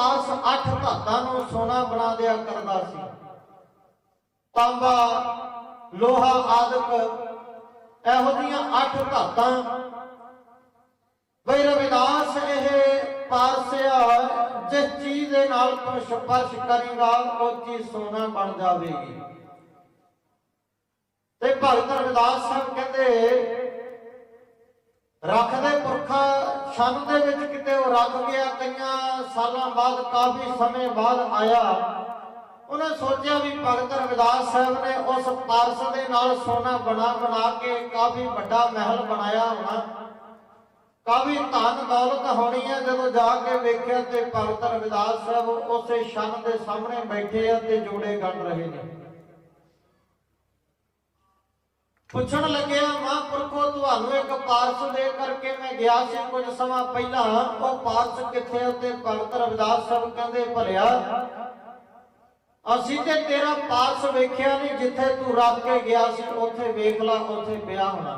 ਪਾਸ ਅੱਠ ਧਾਤਾਂ ਨੂੰ ਸੋਨਾ ਬਣਾ ਦਿਆ ਕਰਦਾ ਸੀ। ਤਾਂਬਾ, ਲੋਹਾ ਆਦਿਕ ਇਹੋ ਜਿਹੀਆਂ ਅੱਠ ਧਾਤਾਂ। ਬਈ ਰਵਿਦਾਸ ਇਹ ਪਾਰਸਿਆ ਜਿਸ ਚੀਜ਼ ਦੇ ਨਾਲ ਤੂੰ ਸਪਰਸ਼ ਕਰੇਗਾ, ਉਹ ਚੀਜ਼ ਸੋਨਾ ਬਣ ਜਾਵੇਗੀ। ਤੇ ਭਗਤ ਰਵਿਦਾਸ ਸਾਹਿਬ ਕਹਿੰਦੇ ਰੱਖਦੇ ਪੁਰਖਾ ਛੰਨ ਦੇ ਵਿੱਚ ਕਿਤੇ ਉਹ ਰੱਖ ਗਿਆ, ਕਈਆਂ ਸਾਲਾਂ ਬਾਅਦ, ਕਾਫੀ ਸਮੇਂ ਬਾਅਦ ਆਇਆ। ਉਹਨੇ ਸੋਚਿਆ ਵੀ ਭਗਤ ਰਵਿਦਾਸ ਸਾਹਿਬ ਨੇ ਉਸ ਪਾਰਸ ਦੇ ਨਾਲ ਸੋਨਾ ਬਣਾ ਬਣਾ ਕੇ ਕਾਫੀ ਵੱਡਾ ਮਹਿਲ ਬਣਾਇਆ ਹੋਣਾ। ਕਾਫੀ ਧਨ ਦੌਲਤ ਹੋਣੀ ਹੈ। ਜਦੋਂ ਜਾ ਕੇ ਵੇਖਿਆ ਤੇ ਭਗਤ ਰਵਿਦਾਸ ਸਾਹਿਬ ਉਸੇ ਛੰਨ ਦੇ ਸਾਹਮਣੇ ਬੈਠੇ ਆ ਤੇ ਜੋੜੇ ਗੰਢ ਰਹੇ ਨੇ। ਪੁੱਛਣ ਲੱਗਿਆ, ਮਹਾਂਪੁਰਖੋ, ਤੁਹਾਨੂੰ ਇੱਕ ਪਾਰਸ ਦੇ ਕਰਕੇ ਮੈਂ ਗਿਆ ਸੀ ਕੁਝ ਸਮਾਂ ਪਹਿਲਾਂ। ਉਹ ਪਾਰਸ ਕਿੱਥੇ ਆ ਭਗਤ ਰਵਿਦਾਸ ਸਾਹਿਬ ਕਹਿੰਦੇ ਭਲਿਆ ਅਸੀਂ ਤੇ ਤੇਰਾ ਪਾਰਸ ਵੇਖਿਆ ਨਹੀਂ, ਜਿੱਥੇ ਤੂੰ ਰੱਖ ਕੇ ਗਿਆ ਸੀ, ਉੱਥੇ ਵੇਖ ਲਾ, ਉੱਥੇ ਪਿਆ ਹੋਣਾ।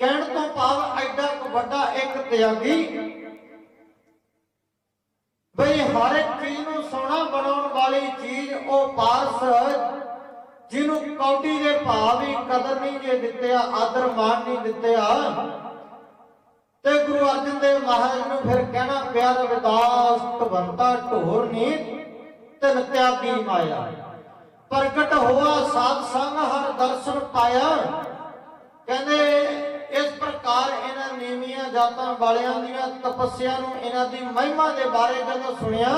ਕਹਿਣ ਤੋਂ ਭਾਵ ਐਡਾ ਵੱਡਾ ਇੱਕ ਤਿਆਗੀ। ਬਈ ਹਰ ਇੱਕ ਚੀਜ਼ ਨੂੰ ਸੋਹਣਾ ਬਣਾਉਣ ਵਾਲੀ ਚੀਜ਼, ਉਹ ਪਾਰਸ ਜਿਹਨੂੰ ਕੌਡੀ ਦੇ ਭਾਅ ਵੀ, ਕਦਰ ਨਹੀਂ ਜੇ ਦਿੱਤੇ ਆਦਰ ਮਾਨ ਨਹੀਂ ਦਿੱਤੇ ਤੇ ਗੁਰੂ ਅਰਜਨ ਦੇਵ ਮਹਾਰਾਜ ਨੂੰ ਫਿਰ ਕਹਿਣਾ ਪਿਆ ਰਵਿਦਾਸ ਤਵੰਤਾ ਢੋਰ ਨੀ, ਤਿਨ ਤਿਆਗੀ ਮਾਇਆ। ਪ੍ਰਗਟ ਹੋਆ, ਸਾਧ ਸੰਗ ਹਰ ਦਰਸ਼ਨ ਪਾਇਆ। ਕਹਿੰਦੇ, ਇਸ ਪ੍ਰਕਾਰ ਇਹਨਾਂ ਨੀਵੀਆਂ ਜਾਤਾਂ ਵਾਲਿਆਂ ਦੀਆਂ ਤਪੱਸਿਆ ਨੂੰ ਇਹਨਾਂ ਦੀ ਮਹਿਮਾ ਦੇ ਬਾਰੇ ਜਦੋਂ ਸੁਣਿਆ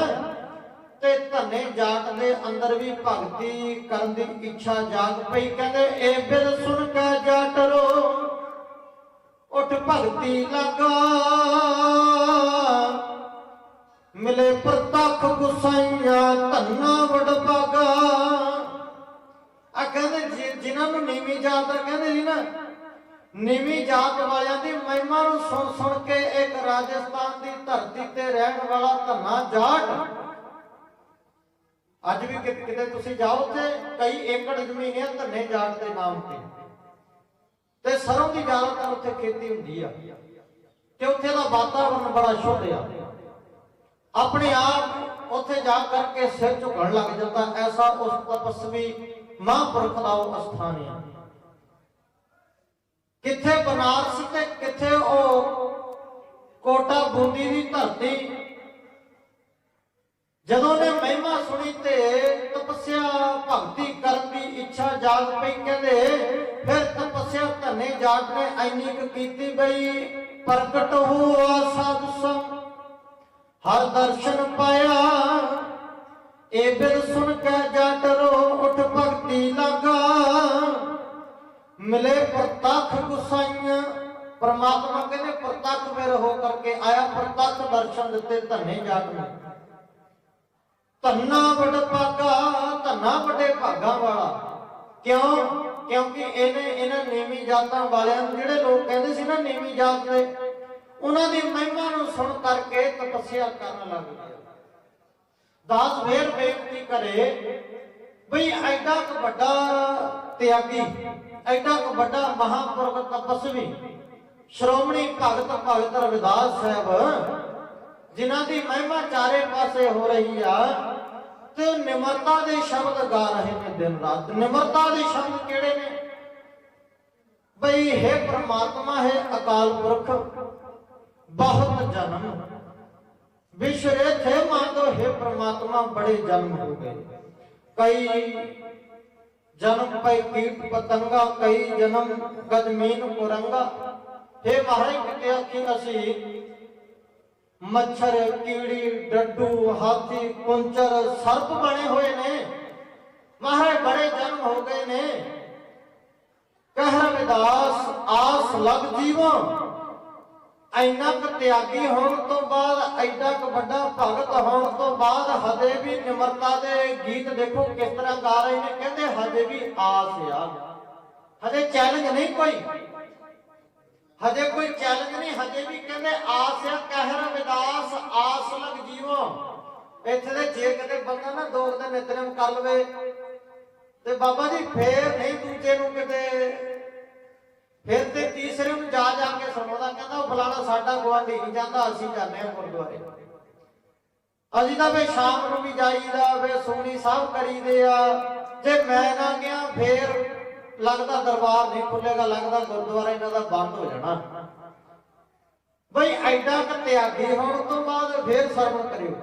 ਤੇ ਧੰਨੇ ਜਾਟ ਦੇ ਅੰਦਰ ਵੀ ਭਗਤੀ ਕਰਨ ਦੀ ਇੱਛਾ ਜਾਗ ਪਈ। ਕਹਿੰਦੇ ਏ ਬਿਲ ਸੁਣ ਕੇ ਜਾਟ ਰੋ ਉਠ ਭਗਤੀ ਲਗਾ। ਮਿਲੇ ਪ੍ਰਤੱਖ ਗੁਸਾਈਆਂ, ਧੰਨਾ ਵਡਭਾਗਾ ਆ ਕਹਿੰਦੇ ਜਿਨ੍ਹਾਂ ਨੂੰ ਨੀਵੀਂ ਜਾਤ ਦਾ ਕਹਿੰਦੇ ਸੀ ਨਾ, ਨੀਵੀਂ ਜਾਤ ਵਾਲਿਆਂ ਦੀ ਮਹਿਮਾ ਨੂੰ ਸੁਣ ਸੁਣ ਕੇ ਇੱਕ ਰਾਜਸਥਾਨ ਦੀ ਧਰਤੀ ਤੇ ਰਹਿਣ ਵਾਲਾ ਧੰਨਾ ਜਾਟ ਅੱਜ ਵੀ ਕਿਤੇ ਤੁਸੀਂ ਜਾਓ ਤੇ ਕਈ ਏਕੜ ਜ਼ਮੀਨ ਹੈ ਧੰਨੇ ਜਾਟ ਦੇ ਨਾਮ ਤੇ। ਤੇ ਸਰੋਂ ਦੀ ਜ਼ਿਆਦਾਤਰ ਉੱਥੇ ਖੇਤੀ ਹੁੰਦੀ ਆ। ਤੇ ਉੱਥੇ ਦਾ ਵਾਤਾਵਰਣ ਬੜਾ ਸ਼ੁੱਧ ਆ। ਆਪਣੇ ਆਪ ਉੱਥੇ ਜਾ ਕਰਕੇ ਸਿਰ ਝੁਕਣ ਲੱਗ ਜਾਂਦਾ, ਐਸਾ ਉਸ ਤਪਸਵੀ ਮਹਾਂਪੁਰਖ ਦਾ ਉਹ ਅਸਥਾਨ ਆ। ਕਿੱਥੇ ਬਨਾਰਸ ਤੇ ਕਿੱਥੇ ਉਹ ਕੋਟਾ ਬੂੰਦੀ ਦੀ ਧਰਤੀ, ਜਦੋਂ ਨੇ ਮਹਿਮਾ ਤੇ ਤਪੱਸਿਆ ਭਗਤੀ ਕਰਨ ਦੀ ਇੱਛਾ ਜਾਗ ਪਈ ਕਹਿੰਦੇ, ਫਿਰ ਤਪੱਸਿਆ ਧੰਨੇ ਜਾਟ ਨੇ, ਐਨੀ ਕੁ ਕੀਤੀ ਬਈ, ਪ੍ਰਗਟ ਹੋਆ ਸਾਧ ਸੰਗ। ਹਰ ਦਰਸ਼ਨ ਪਾਇਆ ਏ ਬਿਲ ਸੁਣ ਕੇ ਜਟ ਉਠ ਭਗਤੀ ਲਗਾ। ਮਿਲੇ ਪ੍ਰਤੱਖ ਗੁਸਾਈਆਂ। ਪਰਮਾਤਮਾ ਕਹਿੰਦੇ, ਪ੍ਰਤੱਖ ਫਿਰ ਹੋ ਕਰਕੇ ਆਇਆ, ਪ੍ਰਤੱਖ ਦਰਸ਼ਨ ਦਿੱਤੇ ਧੰਨੇ ਜਾਟ ਨੂੰ। ਧੰਨਾ ਵਡ ਭਾਗਾ, ਧੰਨਾ ਵੱਡੇ ਭਾਗਾ ਵਾਲਾ। ਕਿਉਂ? ਕਿਉਂਕਿ ਇਹਨੇ, ਇਹਨਾਂ ਨੀਵੀਂ ਜਾਤਾਂ ਵਾਲਿਆਂ ਨੂੰ, ਜਿਹੜੇ ਲੋਕ ਕਹਿੰਦੇ ਸੀ ਨਾ ਨੀਵੀਂ ਜਾਤ ਦੇ, ਉਹਨਾਂ ਦੀ ਮਹਿਮਾ ਨੂੰ ਸੁਣ ਕਰਕੇ ਤਪੱਸਿਆ ਕਰਨ ਲੱਗ ਗਿਆ ਦਾਸ ਫੇਰ ਬੇਨਤੀ ਕਰੇ ਬਈ ਐਡਾ ਕੁ ਵੱਡਾ ਤਿਆਗੀ, ਐਡਾ ਕੁ ਵੱਡਾ ਮਹਾਪੁਰਖ ਤਪਸਵੀ, ਸ਼੍ਰੋਮਣੀ ਭਗਤ ਭਗਤ ਰਵਿਦਾਸ ਸਾਹਿਬ, ਜਿਨ੍ਹਾਂ ਦੀ ਮਹਿਮਾ ਚਾਰੇ ਪਾਸੇ ਹੋ ਰਹੀ ਆ ਤੇ ਨਿਮਰਤਾ ਦੇ ਸ਼ਬਦ ਗਾ ਰਹੇ ਨੇ, ਦਿਨ ਰਾਤ ਨਿਮਰਤਾ ਦੇ ਸ਼ਬਦ ਕਿਹੜੇ ਨੇ? ਬਈ ਹੈ ਪ੍ਰਮਾਤਮਾ, ਹੈ ਅਕਾਲ ਪੁਰਖ, ਬਹੁਤ ਜਨਮ। ਵਿਸ਼ਰੇ ਥੇ ਮੰਗੋ, ਹੈ ਪ੍ਰਮਾਤਮਾ, ਬੜੇ ਜਨਮ ਹੋ ਗਏ। ਕਈ ਜਨਮ ਪੈ ਕੀਟ ਪਤੰਗਾ, ਕਈ ਜਨਮ ਕਦਮੀਨ ਕੁਰੰਗਾ। ਹੈ ਮਹਾਰਾਜ, ਕਿਤੇ ਆਖੀ ਅਸੀਂ ਮੱਛਰ, ਕੀੜੀ, ਡੱਡੂ, ਹਾਥੀ ਕੁੰਚਰ ਸਰਪ ਬਣੇ ਹੋਏ ਨੇ। ਮਹਾਰਾਜ ਬੜੇ ਜਨਮ ਹੋ ਗਏ ਨੇ। ਕਹਿ ਰਵਿਦਾਸ ਆਸ ਲਗ ਜੀਵੋ। ਇੰਨਾ ਕੁ ਤਿਆਗੀ ਹੋਣ ਤੋਂ ਬਾਅਦ ਐਡਾ ਕੁ ਵੱਡਾ ਭਗਤ ਹੋਣ ਤੋਂ ਬਾਅਦ, ਹਜੇ ਵੀ ਨਿਮਰਤਾ ਦੇ ਗੀਤ ਦੇਖੋ ਕਿਸ ਤਰ੍ਹਾਂ ਗਾ ਰਹੇ ਨੇ। ਕਹਿੰਦੇ ਹਜੇ ਵੀ ਆਸ ਆ। ਹਜੇ ਚੈਲੰਜ ਨਹੀਂ ਕੋਈ। ਹਜੇ ਕੋਈ ਚੈਲੰਜ ਨਹੀਂ, ਹਜੇ ਵੀ ਕਹਿੰਦੇ ਆਸ ਆ ਕਹਿ ਰਵਿਦਾਸ ਆਸ ਲਗ ਜੀਵੋ। ਇੱਥੇ ਦੇ ਜੇ ਕਦੇ ਬੰਦਾ ਨਾ ਦੋ ਦਿਨ ਨਿਤਨੇਮ ਕਰ ਲਵੇ, ਤੇ ਬਾਬਾ ਜੀ ਫੇਰ ਨਹੀਂ ਦੂਜੇ ਨੂੰ ਕਿਤੇ, ਫਿਰ ਤੇ ਤੀਸਰੇ ਨੂੰ ਜਾ ਜਾ ਕੇ ਸੁਣਾਉਂਦਾ, ਕਹਿੰਦਾ ਉਹ ਫਲਾਣਾ ਸਾਡਾ ਗਵਾਂਢੀ ਨਹੀਂ ਜਾਂਦਾ, ਅਸੀਂ ਜਾਂਦੇ ਹਾਂ ਗੁਰਦੁਆਰੇ। ਅਸੀਂ ਤਾਂ ਵੇ ਸ਼ਾਮ ਨੂੰ ਵੀ ਜਾਈਦਾ ਵੇ ਸੋਣੀ ਸਾਹਿਬ ਕਰੀਦੇ ਆ। ਜੇ ਮੈਂ ਨਾ ਗਿਆ, ਫੇਰ ਲੱਗਦਾ ਦਰਬਾਰ ਨਹੀਂ ਖੁੱਲੇਗਾ, ਲੱਗਦਾ ਗੁਰਦੁਆਰਾ ਇਹਨਾਂ ਦਾ ਬੰਦ ਹੋ ਜਾਣਾ। ਬਈ ਐਡਾ ਕ ਤਿਆਗੀ ਹੋਣ ਤੋਂ ਬਾਅਦ ਫੇਰ ਸਰਵਣ ਕਰਿਓ।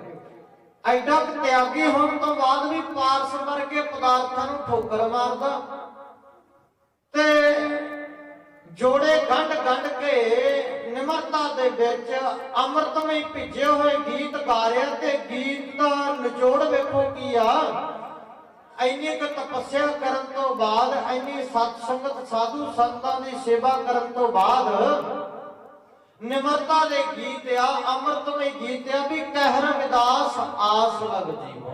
ਐਡਾ ਕ ਤਿਆਗੀ ਹੋਣ ਤੋਂ ਬਾਅਦ ਵੀ ਪਾਰਸ ਵਰਗੇ ਪਦਾਰਥਾਂ ਨੂੰ ਠੋਕਰ ਮਾਰਦਾ। ਤੇ ਜੋੜੇ ਗੰਢ ਗੰਢ ਕੇ ਨਿਮਰਤਾ ਦੇ ਵਿੱਚ ਅੰਮ੍ਰਿਤਮਈ ਭਿੱਜੇ ਹੋਏ ਗੀਤ ਗਾ ਰਿਹਾ ਤੇ ਗੀਤ ਦਾ ਨਿਚੋੜ ਵੇਖੋ ਕੀ ਆ। ਇੰਨੀ ਕੁ ਤਪੱਸਿਆ ਕਰਨ ਤੋਂ ਬਾਅਦ, ਇੰਨੀ ਸਤ ਸੰਗਤ ਸਾਧੂ ਸੰਤਾਂ ਦੀ ਸੇਵਾ ਕਰਨ ਤੋਂ ਬਾਅਦ ਨਿਮਰਤਾ ਦੇ ਗੀਤ ਆ, ਅੰਮ੍ਰਿਤਮਈ ਗੀਤ ਆ ਵੀ ਕਹਿਰ ਵਿਦਾਸ ਆਸ ਲਗ ਜੀਵੋ।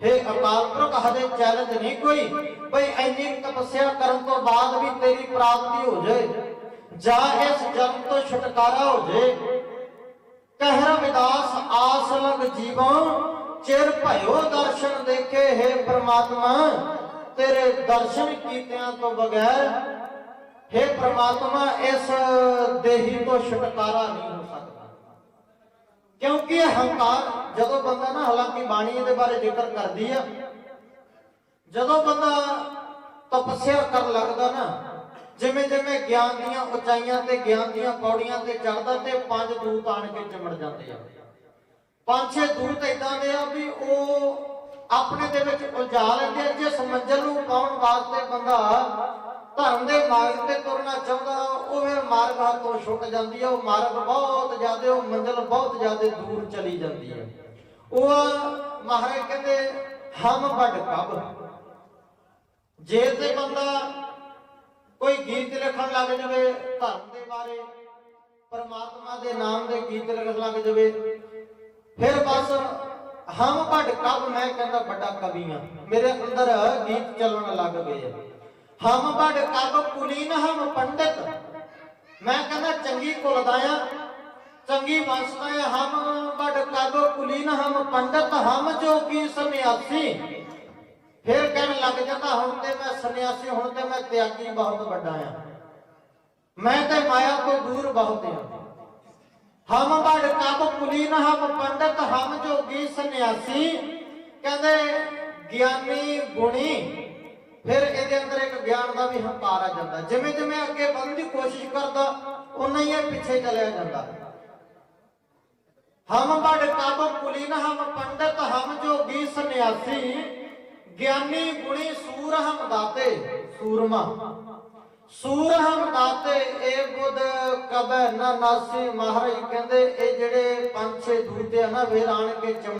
ਹੇ ਅਕਾਲ ਪੁਰਖ ਹਦੇ ਚੈਲੰਜ ਨਹੀਂ ਕੋਈ, ਬਈ ਇੰਨੀ ਤਪੱਸਿਆ ਕਰਨ ਤੋਂ ਬਾਅਦ ਵੀ ਤੇਰੀ ਪ੍ਰਾਪਤੀ ਹੋ ਜਾਏ ਜਾਂ ਇਸ ਜਨਮ ਤੋਂ ਛੁਟਕਾਰਾ ਹੋ ਜਾਏ ਕਹਿਰ ਵਿਦਾਸ ਆਸ ਲਗ ਜੀਵੋ। ਚਿਰ ਭਇਓ ਦਰਸ਼ਨ ਦੇਖੇ, ਹੈ ਪ੍ਰਮਾਤਮਾ, ਤੇਰੇ ਦਰਸ਼ਨ ਕੀਤਿਆਂ ਤੋਂ ਬਗੈਰ, ਹੈ ਪ੍ਰਮਾਤਮਾ, ਇਸ ਦੇਹੀ ਤੋਂ ਛੁਟਕਾਰਾ ਨਹੀਂ ਹੋ ਸਕਦਾ। ਕਿਉਂਕਿ ਹੰਕਾਰ, ਜਦੋਂ ਬੰਦਾ ਨਾ ਹਾਲਾਂਕਿ ਬਾਣੀ ਇਹਦੇ ਬਾਰੇ ਜ਼ਿਕਰ ਕਰਦੀ ਆ, ਜਦੋਂ ਬੰਦਾ ਤਪੱਸਿਆ ਕਰਨ ਲੱਗਦਾ ਨਾ ਜਿਵੇਂ ਜਿਵੇਂ ਗਿਆਨ ਦੀਆਂ ਉਚਾਈਆਂ ਤੇ ਗਿਆਨ ਦੀਆਂ ਪੌੜੀਆਂ ਤੇ ਚੜਦਾ ਤੇ ਪੰਜ ਦੂਤ ਆਣ ਕੇ ਚਿਮੜ ਜਾਂਦੇ ਆ। ਪੰਜ ਛੇ ਦੂਤ ਇਦਾਂ ਦੇ ਆ ਵੀ ਉਹ ਆਪਣੇ ਦੇ ਵਿੱਚ ਉਲਝਾ ਲੈਂਦੇ ਆ ਜਿਸ ਮੰਜ਼ਲ ਨੂੰ ਪਾਉਣ ਵਾਸਤੇ ਬੰਦਾ ਧਰਮ ਦੇ ਮਾਰਗ ਤੇ ਤੁਰਨਾ ਚਾਹੁੰਦਾ ਉਹ ਫਿਰ ਮਾਰਗ ਹੱਥੋਂ ਛੁੱਟ ਜਾਂਦੀ ਹੈ ਉਹ ਮਾਰਗ ਬਹੁਤ ਜ਼ਿਆਦਾ, ਉਹ ਮੰਜ਼ਲ ਬਹੁਤ ਜ਼ਿਆਦਾ ਦੂਰ ਚਲੀ ਜਾਂਦੀ ਹੈ ਉਹ ਮਹਾਰਾਜ ਕਹਿੰਦੇ, ਹਮ ਵੱਡ ਕਬ। ਜੇ ਤੇ ਬੰਦਾ ਕੋਈ ਗੀਤ ਲਿਖਣ ਲੱਗ ਜਾਵੇ, ਧਰਮ ਦੇ ਬਾਰੇ, ਪਰਮਾਤਮਾ ਦੇ ਨਾਮ ਦੇ ਗੀਤ ਲਿਖਣ ਲੱਗ ਜਾਵੇ ਫਿਰ ਬਸ ਹਮ ਵੱਡ ਕਬ ਮੈਂ ਕਹਿੰਦਾ ਵੱਡਾ ਕਵੀ ਆ ਮੇਰੇ ਅੰਦਰ ਗੀਤ ਚੱਲਣ ਲੱਗ ਪਏ ਹਮ ਵੱਡ ਕਬ ਕੁਲੀਨ ਹਮ ਪੰਡਿਤ। ਮੈਂ ਕਹਿੰਦਾ ਚੰਗੀ ਕੁਲ ਚੰਗੀ ਵੰਸ਼ ਦਾ ਆ ਹਮ ਵੱਡ ਕਬ ਕੁਲੀਨ ਹਮ ਪੰਡਿਤ, ਹਮ ਜੋਗੀ ਸੰਨਿਆਸੀ। ਫਿਰ ਕਹਿਣ ਲੱਗ ਜਾਂਦਾ ਹੁਣ ਤੇ ਮੈਂ ਸੰਨਿਆਸੀ, ਹੁਣ ਤੇ ਮੈਂ ਤਿਆਗੀ ਬਹੁਤ ਵੱਡਾ ਆ। ਮੈਂ ਤੇ ਮਾਇਆ ਤੋਂ ਦੂਰ ਬਹੁਤ ਆ। ਹਮ ਬੜ ਕਬ ਕੁਲੀਨ ਹਮ ਪੰਡਤ, ਹਮ ਜੋਗੀ ਸੰਨਿਆਸੀ। ਕਹਿੰਦੇ, ਗਿਆਨੀ ਗੁਣੀ। ਫਿਰ ਇਹਦੇ ਅੰਦਰ ਇੱਕ ਗਿਆਨ ਦਾ ਵੀ ਹੰਕਾਰ ਆ ਜਾਂਦਾ। ਜਿਵੇਂ ਜਿਵੇਂ ਅੱਗੇ ਵਧਣ ਦੀ ਕੋਸ਼ਿਸ਼ ਕਰਦਾ, ਉਨਾ ਹੀ ਇਹ ਪਿੱਛੇ ਚਲਿਆ ਜਾਂਦਾ। ਹਮ ਬੜ ਕਬ ਕੁਲੀਨ ਹਮ ਪੰਡਤ, ਹਮ ਜੋਗੀ ਸੰਨਿਆਸੀ। ਗਿਆਨੀ ਗੁਣੀ ਸੂਰ ਹਮ ਦਾਤੇ, ਸੂਰਮਾ। ਸੂਰ ਦਾਤੇ ਇਹ ਬੁੱਧ ਕਬੈ ਨਾ ਨਾਸੀ ਮਹਾਰਾਜ ਕਹਿੰਦੇ, ਇਹ ਜਿਹੜੇ ਪੰਜ ਛੇ ਦੂਤੇ ਆ ਨਾ ਵੇਰ ਆਣ ਕੇ ਚਮ